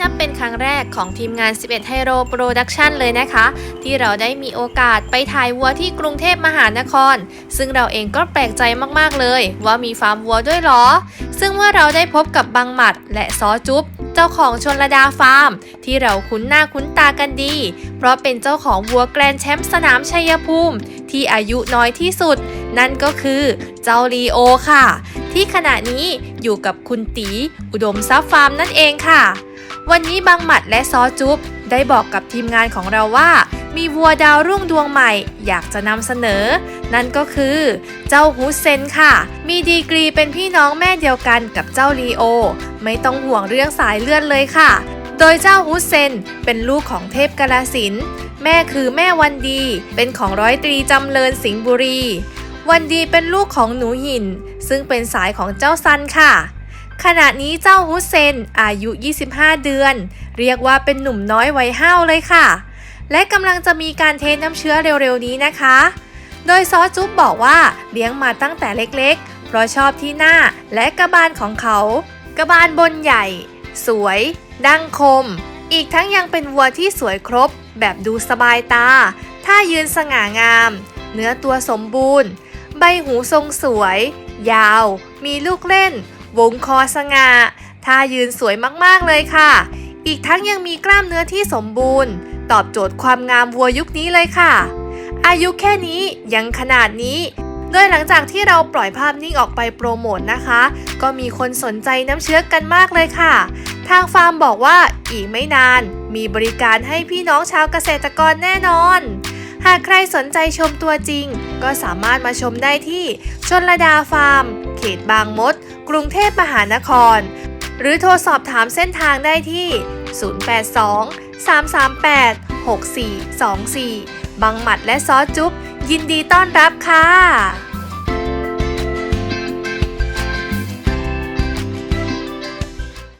นับเป็นครั้งแรกของทีมงาน 11 ไฮโรโปรดักชันเลยนะคะ ที่เราได้มีโอกาสไปถ่ายวัวที่กรุงเทพมหานคร ซึ่งเราเองก็แปลกใจมากๆเลย ว่ามีฟาร์มวัวด้วยหรอ ซึ่งเมื่อเราได้พบกับบังหมัดและซอจุ๊บเจ้าของชนระดาฟาร์ม ที่เราคุ้นหน้าคุ้นตากันดี เพราะเป็นเจ้าของวัวแกรนแชมป์สนามชัยภูมิ ที่อายุน้อยที่สุด นั่นก็คือเจ้าลีโอค่ะ ที่ขณะนี้อยู่กับคุณตี อุดมทรัพย์ฟาร์มนั่นเองค่ะ วันนี้บางหมัดและซอจุ๊บได้บอกกับทีมงานของเราว่า มีวัวดาวรุ่งดวงใหม่ อยากจะนำเสนอ นั่นก็คือ เจ้าฮุสเซนค่ะ มีดีกรีเป็นพี่น้องแม่เดียวกันกับเจ้าลีโอ ไม่ต้องห่วงเรื่องสายเลือดเลยค่ะ โดยเจ้าฮุสเซนเป็นลูกของเทพกาลสิน แม่คือแม่วันดี เป็นของร้อยตรีจำเริญสิงห์บุรี วันดีเป็นลูกของหนูหิน ซึ่งเป็นสายของเจ้าซันค่ะ ขณะนี้เจ้าฮุเซนอายุ 25 เดือน เรียกว่าเป็นหนุ่มน้อยวัยห้าวเลยค่ะ และกำลังจะมีการเทน้ำเชื้อเร็วๆนี้นะคะ โดยซอจุ๊บบอกว่าเลี้ยงมาตั้งแต่เล็กๆ เพราะชอบที่หน้าและกระบาลของเขา กระบาลบนใหญ่ สวย ดั้งคม อีกทั้งยังเป็นวัวที่สวยครบ แบบดูสบายตา ท่ายืนสง่างาม เนื้อตัวสมบูรณ์ ใบหูทรงสวย ยาว มีลูกเล่น วงคอสง่าท่ายืนสวยมากๆเลยค่ะ อีกทั้งยังมีกล้ามเนื้อที่สมบูรณ์ ตอบโจทย์ความงามวัวยุคนี้เลยค่ะ อายุแค่นี้ยังขนาดนี้ โดยหลังจากที่เราปล่อยภาพนิ่งออกไปโปรโมทนะคะ ก็มีคนสนใจน้ำเชื้อกันมากเลยค่ะ ทางฟาร์มบอกว่าอีกไม่นาน มีบริการให้พี่น้องชาวเกษตรกรแน่นอนหากใครสนใจชมตัวจริง ก็สามารถมาชมได้ที่ชนระดาฟาร์ม เขตบางมด กรุงเทพมหานคร หรือโทรสอบถามเส้นทางได้ที่ 082 338 6424 บังหมัดและซอสจุ๊บยินดีต้อนรับค่ะ